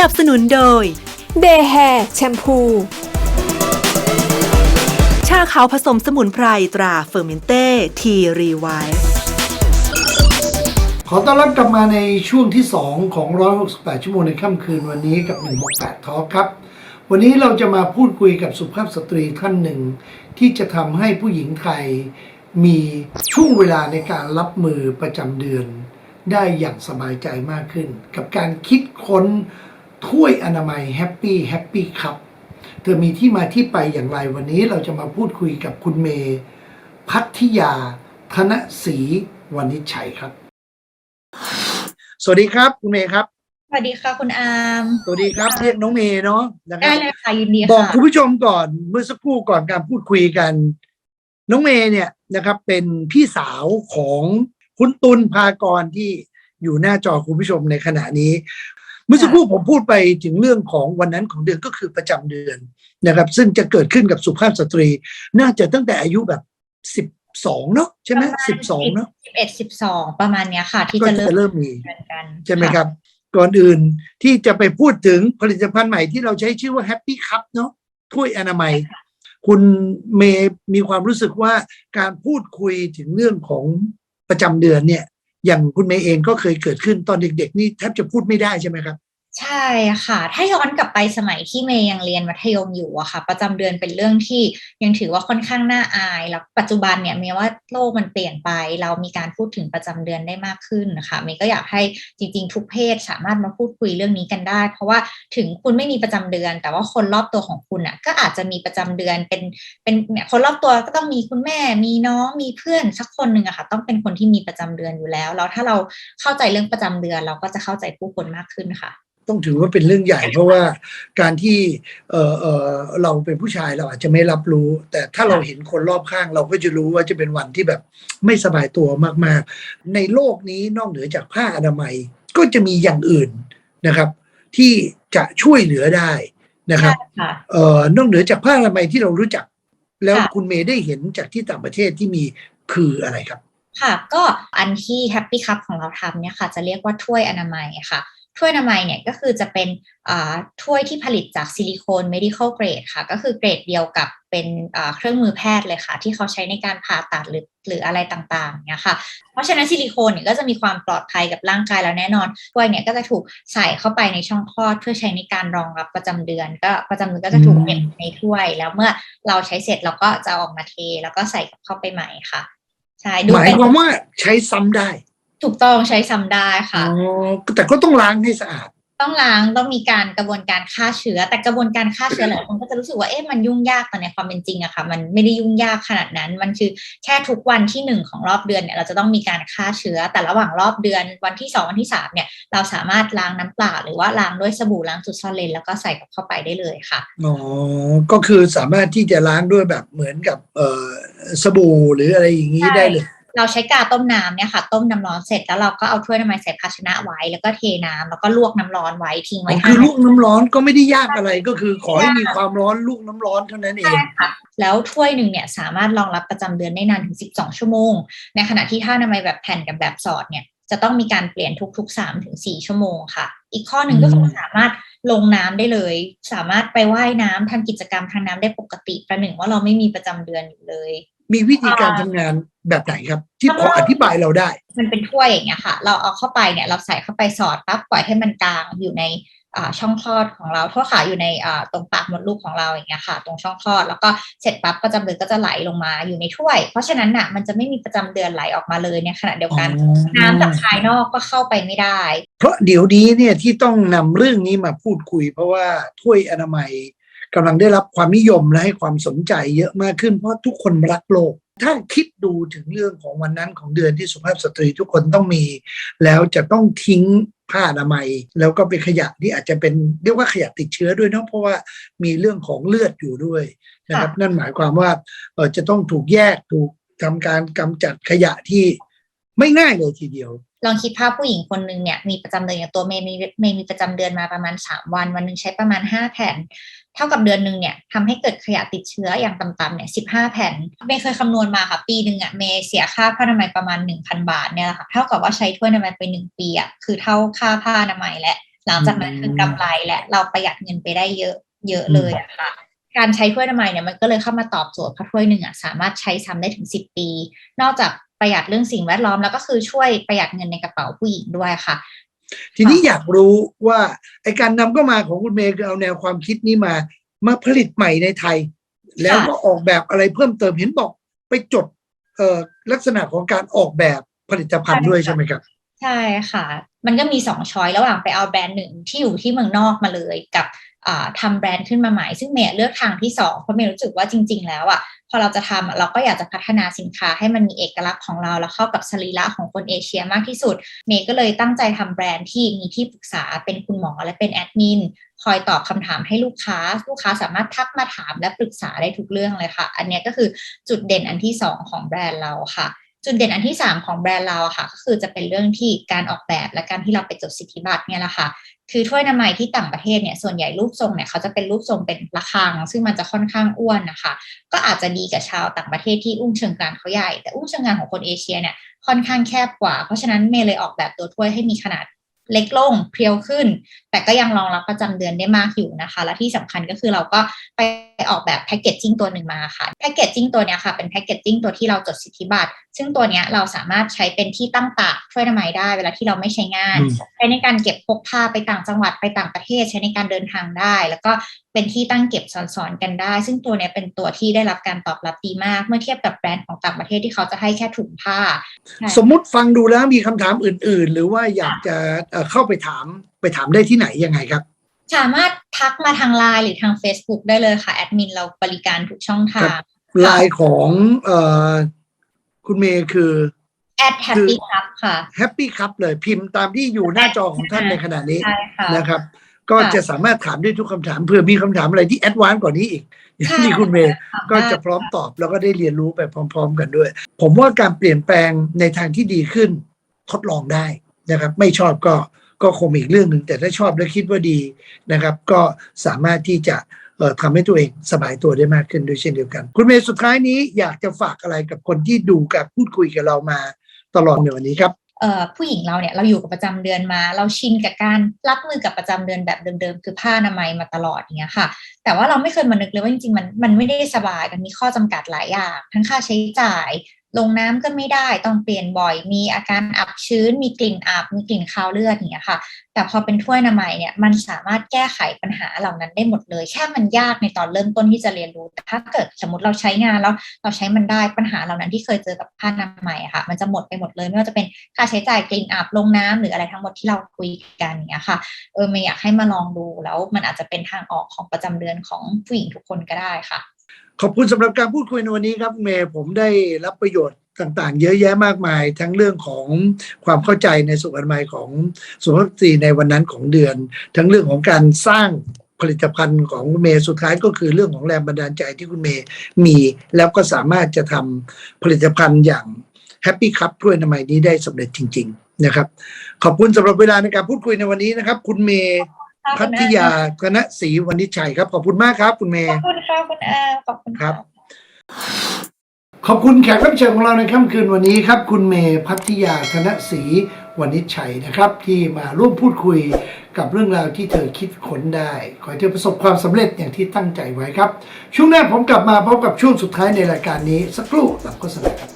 นับสนุนโดย เดย์แฮร์แชมพู ชาขาวผสมสมุนไพรตราเฟอร์เมนเต้ทีรีไวท์ขอต้อนรับกลับมาในช่วงที่ 2 ของ 168 ชั่วโมงในค่ำคืนวันนี้กับ 168ทอครับ วันนี้เราจะมาพูดคุยกับสุภาพสตรีท่านหนึ่ง ที่จะทำให้ผู้หญิงไทยมีช่วงเวลาในการรับมือประจำเดือน ได้อย่างสบายใจมากขึ้น กับการคิดค้น ถ้วยอนามัยแฮปปี้แฮปปี้คัพเธอมีที่มาที่ไปอย่างไรวันนี้เราจะมาพูดคุยกับคุณเมย์พัทยา ธนศรีวณิชชัยครับ สวัสดีครับคุณเมย์ครับ สวัสดีค่ะคุณอาร์มสวัสดีครับเรียกน้องเมย์เนาะนะคได้รับเลยค่ะยินดีบอกค่ะคุณผู้ชมก่อนเมื่อสักครู่ก่อนการพูดคุยกัน น้องเมย์เนี่ยนะครับ เป็นพี่สาวของคุณตุลภากรที่อยู่หน้าจอคุณผู้ชมในขณะนี้ เมื่อสักครู่ผมพูดไปถึงเรื่องของวันนั้นของเดือนก็คือประจำเดือนนะครับ ซึ่งจะเกิดขึ้นกับสุภาพสตรี น่าจะตั้งแต่อายุแบบสิบสองเนาะใช่ไหมสิบสองเนาะสิบเอ็ดสิบสองประมาณเนี้ยค่ะ ที่ก็จะเริ่จะมเริ่มมีเดือนกันใช่ไหมครับ ก่อนอื่นที่จะไปพูดถึงผลิตภัณฑ์ใหม่ที่เราใช้ชื่อว่า Happy Cup เนาะถ้วยอนามัย คุณเมย์มีความรู้สึกว่าการพูดคุยถึงเรื่องของประจำเดือนเนี่ย อย่างคุณเมย์เองก็เคยเกิดขึ้นตอนเด็ก ๆ นี่แทบจะพูดไม่ได้ใช่ไหมครับ ใช่ค่ะ ถ้าย้อนกลับไปสมัยที่เมย์ยังเรียนมัธยมอยู่อะค่ะ ประจำเดือนเป็นเรื่องที่ยังถือว่าค่อนข้างน่าอาย แล้วปัจจุบันเนี่ยเมย์ว่าโลกมันเปลี่ยนไป เรามีการพูดถึงประจำเดือนได้มากขึ้นนะคะเมย์ก็อยากให้จริงๆ ทุกเพศสามารถมาพูดคุยเรื่องนี้กันได้ เพราะว่าถึงคุณไม่มีประจำเดือน แต่ว่าคนรอบตัวของคุณอะก็อาจจะมีประจำเดือนเป็นเป็นเนี่ยคนรอบตัวก็ต้องมีคุณแม่ มีน้องมีเพื่อนสักคนหนึ่งอะค่ะ ต้องเป็นคนที่มีประจำเดือนอยู่แล้วแล้วถ้าเราเข้าใจเรื่องประจำเดือน เราก็จะเข้าใจผู้คนมากขึ้นค่ะ ต้องถือว่าเป็นเรื่องใหญ่ เพราะว่าการที่เออเออเราเป็นผู้ชายเราอาจจะไม่รับรู้ แต่ถ้าเราเห็นคนรอบข้างเราก็จะรู้ว่าจะเป็นวันที่แบบไม่สบายตัวมากๆ ในโลกนี้นอกเหนือจากผ้าอนามัยก็จะมีอย่างอื่นนะครับ ที่จะช่วยเหลือได้นะครับค่ะเอ่อนอกเหนือจากผ้าอนามัยที่เรารู้จัก แล้วค่ะคุณเมย์ได้เห็นจากที่ต่างประเทศที่มีคืออะไรครับ ค่ะ ก็อันที่ Happy Cup ของเราทำเนี่ยค่ะ จะเรียกว่าถ้วยอนามัยค่ะ ถ้วยอนามัยเนี่ยก็คือจะเป็นอ่าถ้วยที่ผลิตจากซิลิโคน medical grade ค่ะ ก็คือเกรดเดียวกับเป็นอ่าเครื่องมือแพทย์เลยค่ะ ที่เขาใช้ในการผ่าตัดหรือหรืออะไรต่างๆเนี่ยค่ะ เพราะฉะนั้นซิลิโคนเนี่ยก็จะมีความปลอดภัยกับร่างกายแล้วแน่นอนถ้วยเนี่ยก็จะถูกใส่เข้าไปในช่องคลอดเพื่อใช้ในการรองรับประจำเดือน ก็ประจำเดือนก็จะถูกอืมเก็บในถ้วย แล้วเมื่อเราใช้เสร็จเราก็จะเอาออกมาเทแล้วก็ใส่กลับเข้าไปใหม่ค่ะใช่ดูหมายเป็นความว่าใช้ซ้ำได้ ถูกต้องใช้ซ้ำได้อ๋ค่ะอแต่ก็ต้องล้างให้สะอาด ต้องล้างต้องมีการกระบวนการฆ่าเชื้อ แต่กระบวนการฆ่าเชื้อหลายคนก็จะรู้สึกว่าเอ๊ะมันยุ่งยากแต่ในความเป็นจริงอะค่ะ มันไม่ได้ยุ่งยากขนาดนั้น มันคือแค่ทุกวันที่หนึ่งของรอบเดือนเนี่ยเราจะต้องมีการฆ่าเชื้อ แต่ระหว่างรอบเดือนวันที่สองวันที่สามเนี่ยเราสามารถล้างน้ำเปล่า หรือว่าล้างด้วยสบู่ล้างจุดซ่อนเลนแล้วก็ใส่กลับเข้าไปได้เลยค่ะ อ๋อ ก็คือสามารถที่จะล้างด้วยแบบเหมือนกับเอ่อสบู่หรืออะไรอย่างนี้ใช่ ได้เลย เราใช้กาต้มน้ำเนี่ยค่ะ ต้มน้ำร้อนเสร็จแล้วเราก็เอาถ้วยน้ำมันใส่ภาชนะไว้ แล้วก็เทน้ำแล้วก็ลวกน้ำร้อนไว้ทิ้งอ๋ไว้อห้าคือนาลูทีกน้ำร้อนก็ไม่ได้ยากอะไรก็คือ ขอให้มีความร้อนลูกน้ำร้อนเท่านั้นเองใช่ค่ะแล้วถ้วยหนึ่งเนี่ยสามารถรองรับประจำเดือนได้นานถึง 12 ชั่วโมง ในขณะที่ถ้านามัยแบบแผ่นกับแบบสอดเนี่ยจะต้องมีการเปลี่ยนทุกๆ3ถึง4ชั่วโมงค่ะ อีกข้อหนึ่งก็คืออืมสามารถลงน้ำได้เลย สามารถไปว่ายน้ำทำกิจกรรมทางน้ำได้ปกติประหนึ่งว่าเราไม่มีประจำเดือนอยู่เลย มีวิธีการทำงานแบบไหนครับ ที่พออธิบายเราได้ มันเป็นถ้วยอย่างเงี้ยค่ะ เราเอาเข้าไปเนี่ยเราใส่เข้าไปสอดปั๊บปล่อยให้มันกลางอยู่ในอ่าช่องคลอดของเราทั่วขาอยู่ในอ่าตรงปากมดลูกของเราอย่างเงี้ยค่ะ ตรงช่องคลอดแล้วก็เสร็จปั๊บประจำเดือนก็จะไหลลงมาอยู่ในถ้วย เพราะฉะนั้นน่ะมันจะไม่มีประจำเดือนไหลออกมาเลยในขณะเดียวกันน้ำจากภายนอกก็เข้าไปไม่ได้ เพราะเดี๋ยวนี้เนี่ยที่ต้องนำเรื่องนี้มาพูดคุย เพราะว่าถ้วยอนามัย กำลังได้รับความนิยมและให้ความสนใจเยอะมากขึ้นเพราะทุกคนรักโลก ถ้าคิดดูถึงเรื่องของวันนั้นของเดือนที่สุภาพสตรีทุกคนต้องมี แล้วจะต้องทิ้งผ้าอนามัย แล้วก็เป็นขยะที่อาจจะเป็นเรียกว่าขยะติดเชื้อด้วยเนาะเพราะว่ามีเรื่องของเลือดอยู่ด้วยนะครับนั่นหมายความว่าจะต้องถูกแยกถูกทำการกำจัดขยะที่ ไม่ง่ายเลยทีเดียว ลองคิดภาพผู้หญิงคนหนึ่งเนี่ยมีประจำเดือนอย่างตัวเมย์มีเมย์มีประจำเดือนมาประมาณ 3 วัน วันหนึ่งใช้ประมาณ 5 แผ่น เท่ากับเดือนหนึ่งเนี่ยทำให้เกิดขยะติดเชื้ออย่างต่ำๆเนี่ย15แผ่นเมย์เคยคำนวณมาค่ะปีหนึ่งอะเมย์เสียค่าผ้าอนามัยประมาณ 1,000 บาทเนี่ยแหละค่ะเท่ากับว่าใช้ถ้วยอนามัยไป1ปีอะคือเท่าค่าผ้าอนามัยและ หลังจากนั้นคือกำไรและเราประหยัดเงินไปได้เยอะเยอะเลยอะค่ะการใช้ถ้วยอนามัยเนี่ยมันก็เลยเข้ามาตอบโจทย์เพราะถ้วยหนึ่งอะสามารถใช้ซ้ำได้ถึงสิบปี นอกจาก ประหยัดเรื่องสิ่งแวดล้อมแล้วก็คือช่วยประหยัดเงินในกระเป๋าผู้หญิงด้วยค่ะ ทีนี้อยากรู้ว่าไอการนำเข้ามาของคุณเมย์คือเอาแนวความคิดนี้มา มาผลิตใหม่ในไทย แล้วก็ออกแบบอะไรเพิ่มเติมเห็นบอกไปจดเอ่อลักษณะของการออกแบบผลิตภัณฑ์ด้วยใช่ไหมครับ ใช่ค่ะ มันก็มีสองช้อยระหว่างไปเอาแบรนด์หนึ่งที่อยู่ที่เมืองนอกมาเลยกับอ่าทำแบรนด์ขึ้นมาใหม่ ซึ่งเมย์เลือกทางที่สองเพราะเมย์รู้สึกว่าจริง ๆ แล้วอะ พอเราจะทำเราก็อยากจะพัฒนาสินค้าให้มันมีเอกลักษณ์ของเรา แล้วเข้ากับสรีระของคนเอเชียมากที่สุด เมย์ก็เลยตั้งใจทำแบรนด์ที่มีที่ปรึกษาเป็นคุณหมอและเป็นแอดมินคอยตอบคำถามให้ลูกค้า ลูกค้าสามารถทักมาถามและปรึกษาได้ทุกเรื่องเลยค่ะ อันนี้ก็คือจุดเด่นอันที่สองของแบรนด์เราค่ะ จุดเด่นอันที่ 3 ของแบรนด์เราอะค่ะ ก็คือจะเป็นเรื่องที่การออกแบบและการที่เราไปจดสิทธิบัตรเนี่ยแหละค่ะ คือถ้วยอนามัยที่ต่างประเทศเนี่ยส่วนใหญ่รูปทรงเนี่ยเขาจะเป็นรูปทรงเป็นระฆัง ซึ่งมันจะค่อนข้างอ้วนนะคะ ก็อาจจะดีกับชาวต่างประเทศที่อุ้งเชิงกรานเขาใหญ่ แต่อุ้งเชิงกรานของคนเอเชียเนี่ยค่อนข้างแคบกว่า เพราะฉะนั้นเมย์เลยออกแบบตัวถ้วยให้มีขนาดเล็กลงเพรียวขึ้น แต่ก็ยังรองรับประจำเดือนได้มากอยู่นะคะ และที่สำคัญก็คือเราก็ไปออกแบบแพคเกจจิ้งตัวหนึ่งมาค่ะแพคเกจจิ้งตัวเนี้ยค่ะเป็นแพคเกจจิ้งตัวที่เราจดสิทธิบัตร ซึ่งตัวเนี้ยเราสามารถใช้เป็นที่ตั้งตากถ้วยอนามัยได้ เวลาที่เราไม่ใช้งานอืมใช้ในการเก็บพกพาไปต่างจังหวัดไปต่างประเทศ ใช้ในการเดินทางได้ แล้วก็เป็นที่ตั้งเก็บซ้อนๆกันได้ ซึ่งตัวเนี้ยเป็นตัวที่ได้รับการตอบรับดีมาก เมื่อเทียบกับแบรนด์ของต่างประเทศที่เขาจะให้แค่ถุงผ้าใช่สมมุติฟังดูแล้วมีคำถามอื่น ๆ หรือว่าอยากจะเอ่อเข้าไปถามไปถามได้ที่ไหนยังไงครับสามารถทักมาทางไลน์หรือทาง Facebook ได้เลยค่ะ แอดมินเราบริการทุกช่องทาครังบลายของเอ่อ คุณเมย์คือแอดแฮปปี้ครับค่ะ แฮปปี้ครับเลยพิมพ์ตามที่อยู่หน้าจอของท่านในขณะนี้ใช่ค่ะ นะครับ ก็ค่ะ จะสามารถถามได้ทุกคำถามเผื่อมีคำถามอะไรที่แอดวานซ์กว่านี้อีกใช่ที่คุณเมย์ ก็จะพร้อมตอบแล้วก็ได้เรียนรู้ไปพร้อม ๆ กันด้วย ผมว่าการเปลี่ยนแปลงในทางที่ดีขึ้น ทดลองได้นะครับ ไม่ชอบก็ก็คงอีกเรื่องหนึ่งแต่ถ้าชอบและคิดว่าดีนะครับ ก็สามารถที่จะเอ่อ ทำให้ตัวเองสบายตัวได้มากขึ้นด้วยเช่นเดียวกัน คุณเมย์สุดท้ายนี้อยากจะฝากอะไรกับคนที่ดูกับพูดคุยกับเรามาตลอดในวันนี้ครับผู้หญิงเราเนี่ยเราอยู่กับประจำเดือนมา เราชินกับการรับมือกับประจำเดือนแบบเดิมๆคือผ้าอนามัยมาตลอดอย่างเงี้ยค่ะ แต่ว่าเราไม่เคยมานึกเลยว่าจริงๆมันมันไม่ได้สบายมันมีข้อจำกัดหลายอย่าง ทั้งค่าใช้จ่าย ลงน้ำก็ไม่ได้ต้องเปลี่ยนบ่อย มีอาการอับชื้น มีกลิ่นอับมีกลิ่นคาวเลือดอย่างเงี้ยค่ะ แต่พอเป็นถ้วยนามัยเนี่ยมันสามารถแก้ไขปัญหาเหล่านั้นได้หมดเลย แค่มันยากในตอนเริ่มต้นที่จะเรียนรู้แต่ถ้าเกิดสมมติเราใช้งานแล้วเราใช้มันได้ปัญหาเหล่านั้นที่เคยเจอกับผ้านามัยค่ะ มันจะหมดไปหมดเลย ไม่ว่าจะเป็นค่าใช้จ่ายกลิ่นอับลงน้ำหรืออะไรทั้งหมดที่เราคุยกันอย่างเงี้ยค่ะเออไม่อยากให้มาลองดูแล้วมันอาจจะเป็นทางออกของประจำเดือนของผู้หญิงทุกคนก็ได้ค่ะ ขอบคุณสำหรับการพูดคุยในวันนี้ครับเมย์ผมได้รับประโยชน์ต่างๆ เยอะแยะมากมาย ทั้งเรื่องของความเข้าใจในสุขอนามัยของสุภาพสตรีในวันนั้นของเดือน ทั้งเรื่องของการสร้างผลิตภัณฑ์ของคุณเมย์สุดท้ายก็คือเรื่องของแรงบันดาลใจที่คุณเมย์มีแล้วก็สามารถจะทำผลิตภัณฑ์อย่างแฮปปี้คัพถ้วยอนามัยนี้ได้สำเร็จจริง ๆ นะครับ ขอบคุณสำหรับเวลาในการพูดคุยในวันนี้นะครับ คุณเมย์ พัทยาคณะศรีวณิชชัยครับ ขอบคุณมากครับ คุณเมขย์ อบคุณค่ะคุณอาขอบคุณครัค่ะบขอบคุณแขกรับเชิญของเราในค่ำคืนวันนี้ครับ คุณเมย์พัทยาธนศรีวณิชชัยนะครับ ที่มาร่วมพูดคุยกับเรื่องราวที่เธอคิดค้นได้ ขอให้เธอประสบความสำเร็จอย่างที่ตั้งใจไว้ครับ ช่วงหน้าผมกลับมาพบกับช่วงสุดท้ายในรายการนี้สักครู่หลังโฆษณาครับ